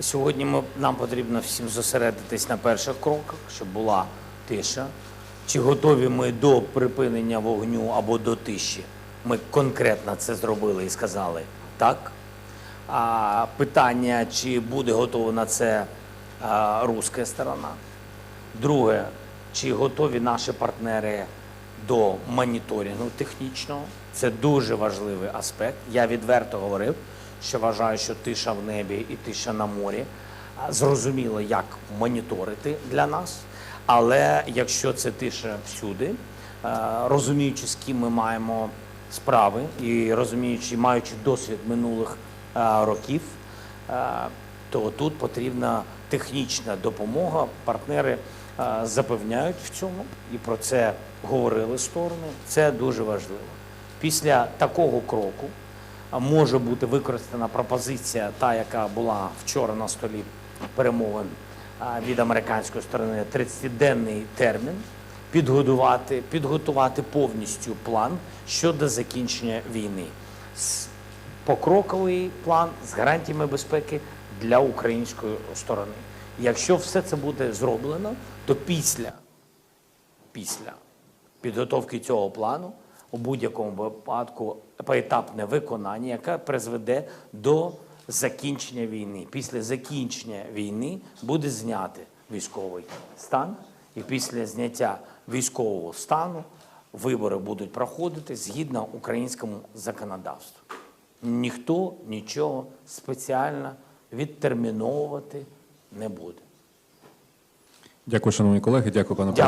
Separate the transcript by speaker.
Speaker 1: Сьогодні ми, нам потрібно всім зосередитись на перших кроках, щоб була тиша. Чи готові ми до припинення вогню або до тиші? Ми конкретно це зробили і сказали так. А питання, чи буде готова на це а, руська сторона? Друге, чи готові наші партнери до моніторингу технічного? Це дуже важливий аспект. Я відверто говорив, що вважаю, що тиша в небі і тиша на морі зрозуміло, як моніторити для нас. Але якщо це тиша всюди, е, розуміючи, з ким ми маємо справи, і розуміючи, маючи досвід минулих е, років, е, то тут потрібна технічна допомога. Партнери е, запевняють в цьому і про це говорили сторони. Це дуже важливо. Після такого кроку може бути використана пропозиція, та яка була вчора на столі перемовин від американської сторони, 30-денний термін підготувати, підготувати повністю план щодо закінчення війни. Покроковий план з гарантіями безпеки для української сторони. Якщо все це буде зроблено, то після, після підготовки цього плану у будь-якому випадку поетапне виконання, яке призведе до закінчення війни. Після закінчення війни буде знятий військовий стан, і після зняття військового стану вибори будуть проходити згідно українському законодавству. Ніхто нічого спеціально відтерміновувати не буде.
Speaker 2: Дякую, шановні колеги. Дякую, пане президенте.